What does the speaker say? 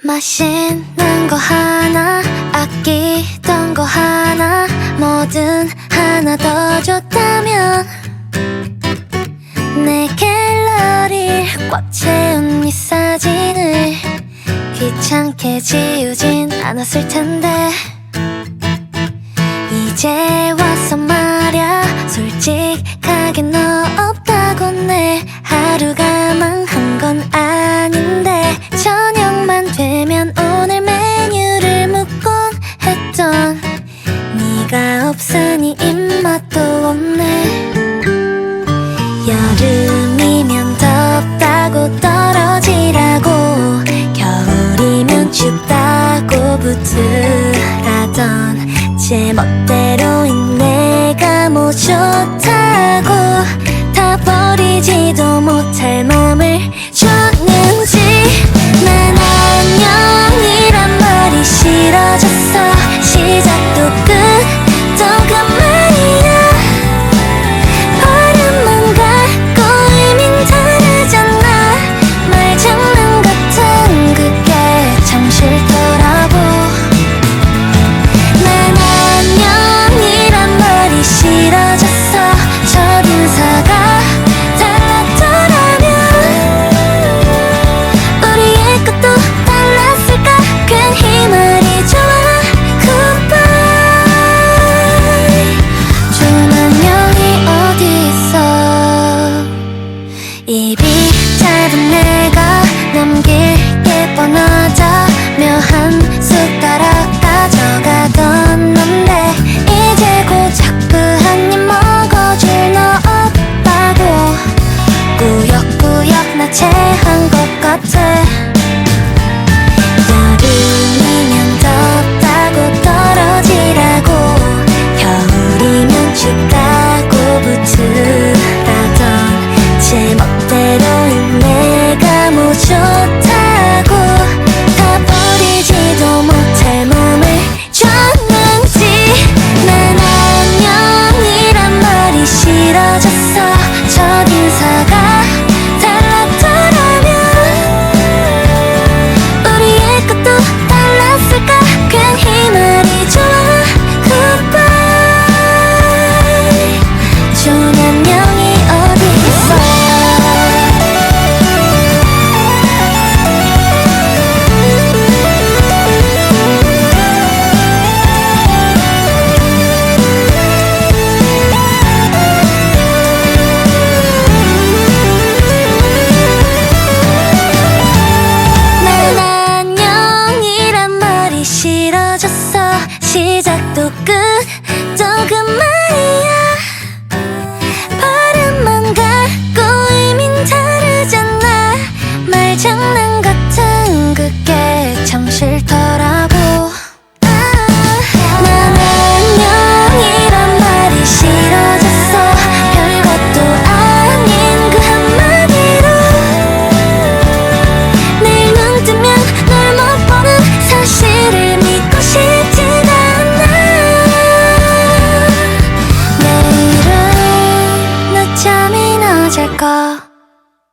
맛있는 거 하나 아끼던 거 하나 뭐든 하나 더 줬다면 내 갤러리를 꽉 채운 이 사진을 귀찮게 지우진 않았을 텐데 이제 와서 말야 솔직하게 너 없다고 내 하루가 전 네가 없으니 입맛도 없네. 여름이면 덥다고 떨어지라고 겨울이면 춥다고 붙으라던 제 멋대로인 내가 뭐 좋다고 다 버리지도 못할 몸을 shut down.